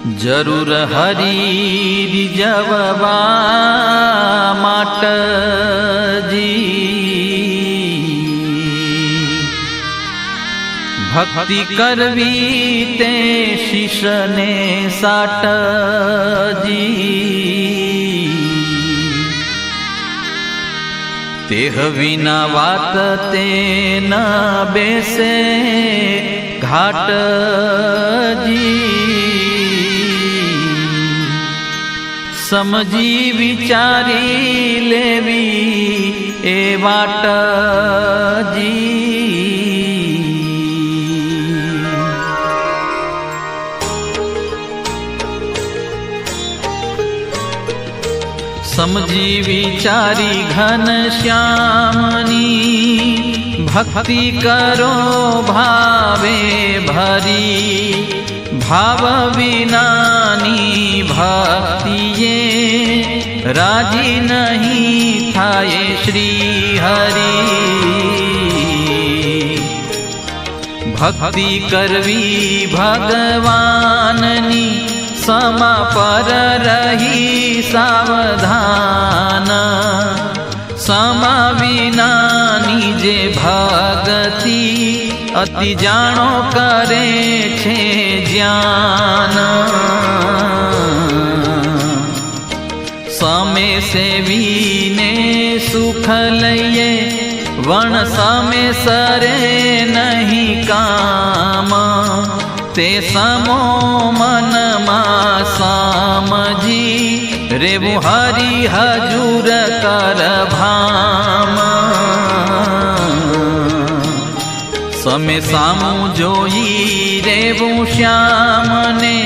જરૂર હરી રીઝવવા માટજી ભક્તિ કરવી તે શિષને સાટજી તેહ વિના વાત તે ન બેસે ઘાટજી સમજી વિચારી લેવી એ વાટજી સમજી વિચારી ઘન શ્યામની ભક્તિ કરો ભાવે ભરી ભાવ વિનાની ભક્તિએ રાજી નહીં થાય શ્રી હરી ભક્તિ કરવી ભગવાનની સમા પર રહી સાવધાન અતિ જાણો કરે છે જ્ઞાન. સામે સેવીને સુખ લઈએ, વણ સામે સરે નહીં કામ. તે સમો મનમાં સામજી, રેવું હરી હજુર કર ભામ. સમે સામું જોઈ રેવું શ્યામને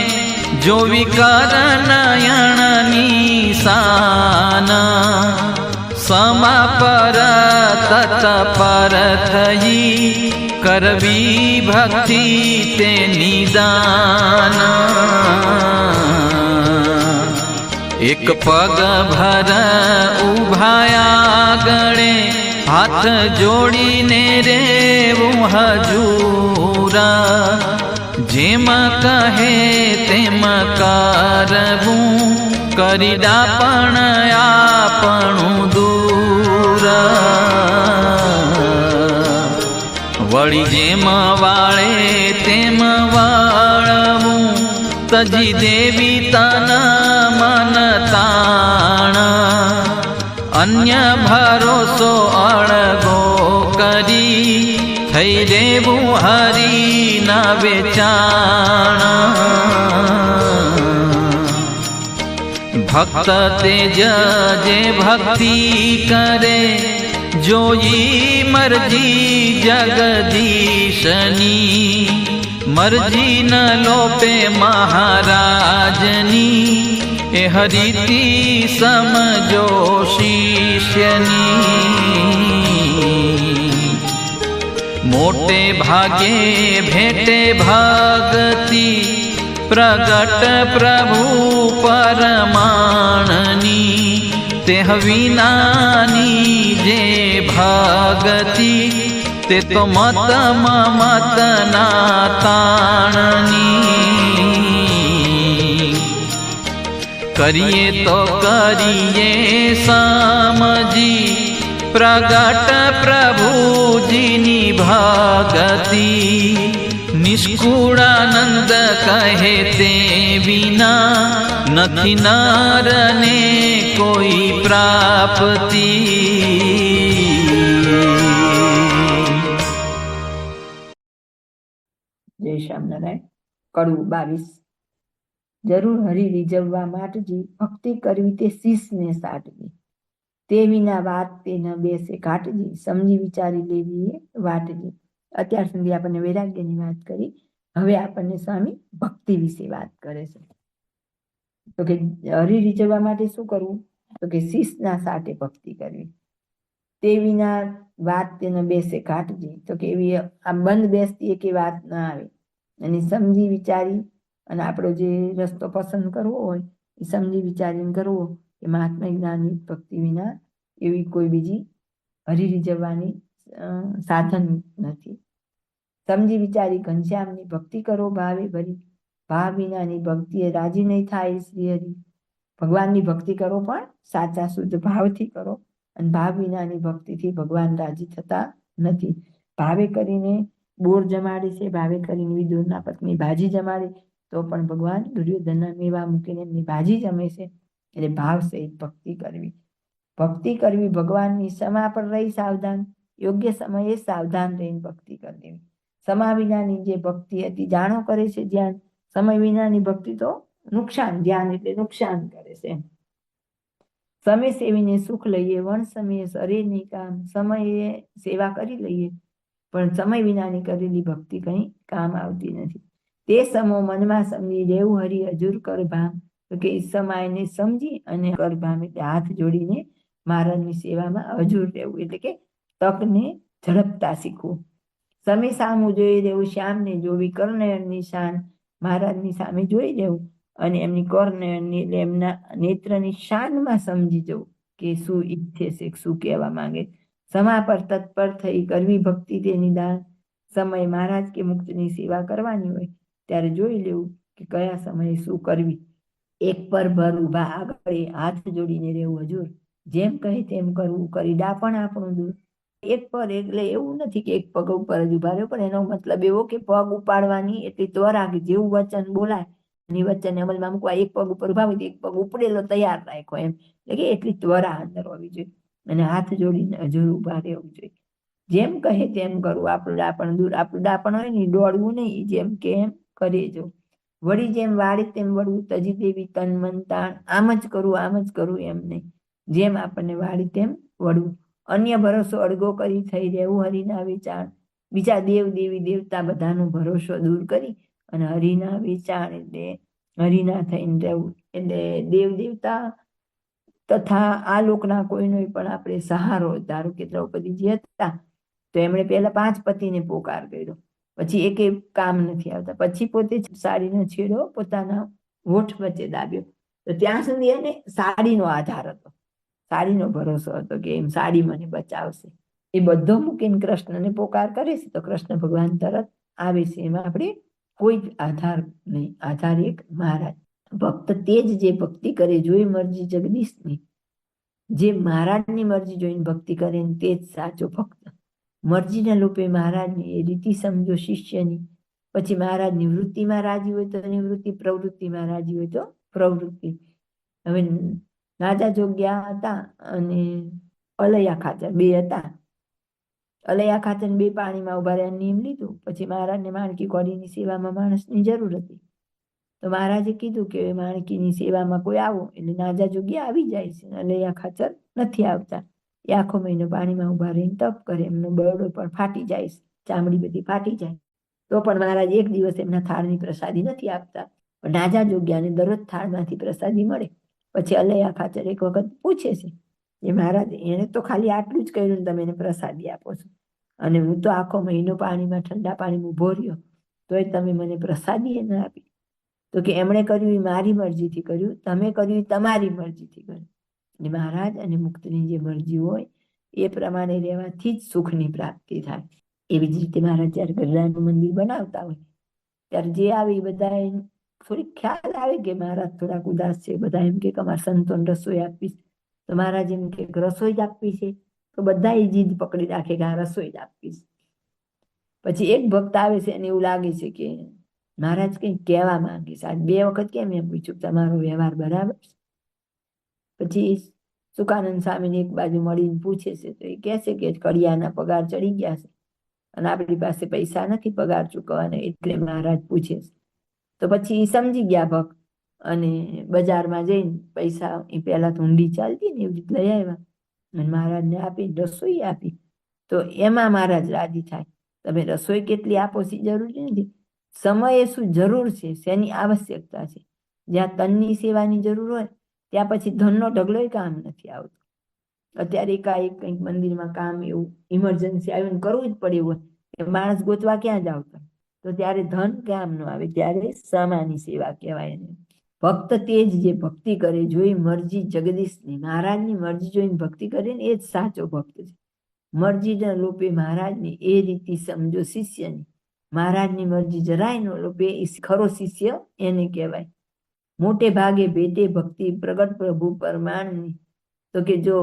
જોવી કર નયણની સાન સમા પર તત્પર થઈ કરવી ભક્તિ તે નિદાન એક પગ ભર ઉભાયા ગણે હાથ જોડીને રેવું હજુરા. જેમ કહે તેમ કારવું કરી ડાપણ આપણું દૂર. વળી જેમ વાળે તેમ વાળવું, તજી દેવી તના મન તાણ અન્ય ભરોસો અળગો કરી થઈ રેવું હરી ના વેચાણ ભક્ત તેજ જે ભક્તિ કરે જોઈ મરજી જગદીશની મરજી ન લોપે મહારાજની એ હરિતી સમજો શિષ્યની મોટે ભાગે ભેટે ભગતિ પ્રગટ પ્રભુ પરમાણની તેહ વિનાની જે ભગતિ તે તો મત મત ના તાણની કરીએ તો કરીએ સામજી. પ્રગટ પ્રભુજીની ભગતિ નિષ્કુળાનંદ કહે તે વિના નથી નારને કોઈ પ્રાપ્તિ. જય શ્યામનારાયણ કડવું બાવીસ. જરૂર હરી રીઝવવા માટજી ભક્તિ કરવી તે શીશને સાટવી. તે વિના વાત તે ન બેસે ઘાટજી, સમજી વિચારી લેવી એ વાટજી. અત્યાર સુધી આપણને વૈરાગ્યની વાત કરી. હવે આપણને સ્વામી ભક્તિ વિશે વાત કરે છે. તો કે હરી રીઝવવા માટે શું કરવું? તો કે શીશના સાટે ભક્તિ કરવી. તે વિના વાત તેને બેસે કાટજી તો કે એવી આ બંધ બેસતી કે વાત ના આવે. અને સમજી વિચારી અને આપણો જે રસ્તો પસંદ કરવો હોય, એ સમજી વિચારીને કરવો કે મહાત્મા જ્ઞાનની ભક્તિ વિના એવી કોઈ બીજી હરીરી જવાની સાધન નથી. સમજી વિચારી ઘનશ્યામની ભક્તિ કરો ભાવે ભરી. ભાવ વિનાની ભક્તિએ રાજી નહીં થાય શ્રી હરિ. ભગવાનની ભક્તિ કરો પણ સાચા શુદ્ધ ભાવથી કરો અને ભાવ વિનાની ભક્તિથી ભગવાન રાજી થતા નથી. ભાવે કરીને બોર જમાડે છે, ભાવે કરીને વિદુરના પત્ની ભાજી જમાડે તો પણ ભગવાન દુર્યોધનના મેવા મૂકીને એમની ભાજી જમે છે. એટલે ભાવ સહિત ભક્તિ કરવી. ભક્તિ કરવી ભગવાનની સમા પર રહી સાવધાન. યોગ્ય સમયે સાવધાન રહીને ભક્તિ કરી દેવી સમા વિનાની જે ભક્તિ હતી, જાણો કરે છે ધ્યાન? સમય વિનાની ભક્તિ તો નુકસાન, ધ્યાન એટલે નુકસાન કરે છે સમય સેવીને સુખ લઈએ વણ સમયે નહીં કામ, સમયે સેવા કરી લઈએ. પણ સમય વિનાની કરેલી ભક્તિ કંઈ કામ આવતી નથી. તે સમો મનમાં સમજી દેવું હરી હજુર કર ભામ તો કે સમાયને સમજી અને કર ભામ એટલે હાથ જોડીને મહારાજની સેવામાં હજુર રહેવું એટલે કે તકને ઝડપતા શીખવું. સમય સામું જોઈ દેવું, શ્યામને જોવી કરનયનની શાન મહારાજની સામે જોઈ દેવું અને એમની કર્ણયનની એટલે એમના નેત્રની શાનમાં સમજી જવું કે શું ઈચ્છે છે, શું કહેવા માંગે. સમા પર તત્પર થઈ કરવી ભક્તિ તે નિદાન સમય મહારાજ કે મુક્તની સેવા કરવાની હોય ત્યારે જોઈ લેવું કે કયા સમયે શું કરવી. એક પર ભર ઊભા આગળ હાથ જોડીને રહેવું, હજુર. જેમ કહે તેમ કરવું, કરી ડાપણ આપણું દૂર. એક પર એટલે એવું નથી કે એક પગ ઉપર જ ઊભા રહ્યો, પણ એનો મતલબ એવો કે પગ ઉપાડવાની એટલી ત્વરા કે જેવું વચન બોલાય એની વચન અમલમાં મૂકવા, એક પગ ઉપર ઊભા એક પગ ઉપડેલો તૈયાર રાખો એમ. એટલે કે એટલી ત્વરા અંદર હોવી જોઈએ, અને હાથ જોડીને હજુર ઊભા રહેવું જોઈએ. જેમ કહે તેમ કરવું, આપણું ડાપણ દૂર, આપણું ડાપણ હોય ને દોડવું નહીં, જેમ કે એમ કરી જો. વળી જેમ વાળે તેમ વળવું તજી દેવી તન મન તાણ. આમ જ કરવું આમ જ કરવું એમ નહીં. જેમ આપણને વાળી તેમ વળવું. અન્ય ભરોસો અડગો કરી થઈ રહેવું, હરિના વિચાર. બીજા દેવ, દેવી, દેવતા બધાનો ભરોસો દૂર કરી અને હરિના વિચાર એટલે હરિના થઈને રહેવું. એટલે દેવ, દેવતા તથા આ લોકના કોઈનો પણ આપણે સહારો ધારો કે દ્રૌપદીજી હતા, તો એમણે પહેલા પાંચ પતિને પોકાર કર્યો. પછી એક કામ નથી આવતા. પછી પોતે સાડીનો છેડો પોતાના હોઠ વચ્ચે દાબ્યો. તો ત્યાં સુધી એને સાડીનો આધાર હતો. સાડીનો ભરોસો હતો કે એમ સાડી મને બચાવશે. એ બધો મૂકીને કૃષ્ણને પોકાર કરે છે. તો કૃષ્ણ ભગવાન તરત આવે છે. એમાં આપણે કોઈ આધાર નહીં. આધાર એક મહારાજ. ભક્ત તે જ જે ભક્તિ કરે જોઈ મરજી જગદીશની. જે મહારાજની મરજી જોઈને ભક્તિ કરે તે જ સાચો ભક્ત મરજીના લોપે મહારાજની એ રીતિ સમજો શિષ્યની. પછી મહારાજની વૃત્તિમાં રાજી હોય તો નિવૃત્તિ પ્રવૃત્તિમાં રાજી હોય તો પ્રવૃત્તિ. હવે રાજા જોગ્યા હતા અને અલૈયા ખાચર બે હતા. અલૈયા ખાચર બે પાણીમાં ઊભા રહ્યા નિયમ લીધું. પછી મહારાજને માણકી કોડીની સેવામાં માણસની જરૂર હતી. તો મહારાજે કીધું કે માણકીની સેવામાં કોઈ આવો. એટલે નાજા જોગ્યા આવી જાય છે. અલૈયા ખાચર નથી આવતા. એ આખો મહિનો પાણીમાં ઊભા રહીને તપ કરે, એમનો બરડો પણ ફાટી જાય, ચામડી બધી ફાટી જાય. તો પણ મહારાજ એક દિવસ એમના થાળની પ્રસાદી નથી આપતા. પણ નાજા જોગ્યાને દરરોજ થાળમાંથી પ્રસાદી મળે. પછી અલૈયા ખાચર એક વખત પૂછે છે એ મહારાજ, એને તો ખાલી આટલું જ કર્યું તમે એને પ્રસાદી આપો છો. અને હું તો આખો મહિનો પાણીમાં, ઠંડા પાણીમાં ઊભો રહ્યો. તોય તમે મને પ્રસાદી ન આપી. તો કે એમણે કર્યું એ મારી મરજીથી કર્યું, તમે કર્યું એ તમારી મરજીથી કર્યું. એટલે મહારાજ અને મુક્તની જે મરજી હોય, એ પ્રમાણે રહેવાથી જ સુખની પ્રાપ્તિ થાય. એવી જ રીતે મહારાજ જ્યારે ગરડાનું મંદિર બનાવતા હોય, ત્યારે જે આવે એ બધા થોડીક ખ્યાલ આવે કે મહારાજ થોડાક ઉદાસ છે, બધા એમ કે અમારા સંતોને રસોઈ આપીશ. તો મહારાજ એમ કે રસોઈ જ આપવી છે? તો બધા એ જીદ પકડી રાખે કે આ રસોઈ જ આપીશ. પછી એક ભક્ત આવે છે અને એવું લાગે છે કે, મહારાજ કંઈક કહેવા માંગે છે? આજ બે વખત કેમ એમ પૂછ્યું તમારો વ્યવહાર બરાબર છે? પછી સુકાનંદ સ્વામીને એક બાજુ મળીને પૂછે છે તો એ કહે છે કે કડિયાના પગાર ચડી ગયા છે અને આપણી પાસે પૈસા નથી પગાર ચૂકવવાના એટલે મહારાજ પૂછે છે. તો પછી સમજી ગયા ભક્ત અને બજારમાં જઈને પૈસા એ પહેલા તો ઊંડી ચાલતી ને એવી લઈ આવ્યા અને મહારાજને આપી રસોઈ આપી. તો એમાં મહારાજ રાજી થાય. તમે રસોઈ કેટલી આપો છે જરૂરી નથી. સમયે શું જરૂર છે? શેની આવશ્યકતા છે? જ્યાં તનની સેવાની જરૂર હોય ત્યાં પછી ધનનો ઢગલો કામ નથી આવતો. અત્યારે એકાએક કંઈક મંદિરમાં કામ એવું ઇમરજન્સી આવ્યું કરવું જ પડે એવું હોય માણસ ગોતવા ક્યાં જ આવતો તો ત્યારે ધન કામ ન આવે, ત્યારે સમાની સેવા કહેવાય એને. ભક્ત તે જ જે ભક્તિ કરે, જોઈ મરજી જગદીશની, મહારાજની મરજી જોઈને ભક્તિ કરે ને, એ જ સાચો ભક્ત છે. મરજીના લોપે મહારાજની એ રીતિ સમજો શિષ્યની. મહારાજની મરજી જરાય ન લોપે ખરો શિષ્ય એને કહેવાય. મોટે ભાગે ભેટે ભક્તિ પ્રગટ પ્રભુ પરમાણની. તો કે જો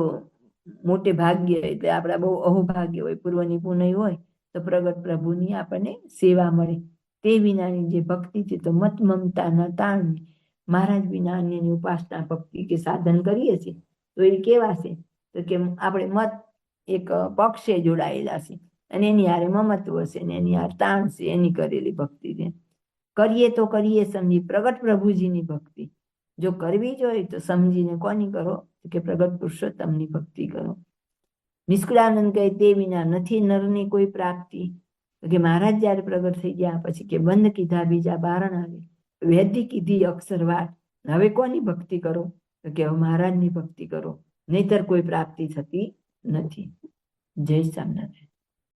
મોટે ભાગ્ય એટલે આપણા બહુ અહોભાગ્ય હોય પૂર્વ પુનઃ હોય, તો પ્રગટ પ્રભુની આપણને સેવા મળે. તે વિનાની જે ભક્તિ છે તો મત મમતાના તાણની મહારાજ વિના અન્યની ઉપાસના ભક્તિ કે સાધન કરીએ છીએ, તો એ કેવા છે? તો કે આપણે મત એક પક્ષે જોડાયેલા છે અને એની હારે મમત્વ છે ને એની હારે તાણ છે એની કરેલી ભક્તિ છે. કરીએ તો કરીએ સમજી, પ્રગટ પ્રભુજીની ભક્તિ. જો કરવી જોઈએ તો સમજીને કોની કરો? કે પ્રગટ પુરુષોત્તમની ભક્તિ કરો? નિષ્કુળાનંદ કહે, તે વિના નથી નરની કોઈ પ્રાપ્તિ. કે મહારાજ જયારે પ્રગટ થઈ ગયા પછી કે, બંધ કીધા બીજા બારણ આવે. વેદી કીધી અક્ષર વાત હવે કોની ભક્તિ કરો? તો કે મહારાજની ભક્તિ કરો. નહીતર કોઈ પ્રાપ્તિ થતી નથી. જય સ્વામિનારાયણ.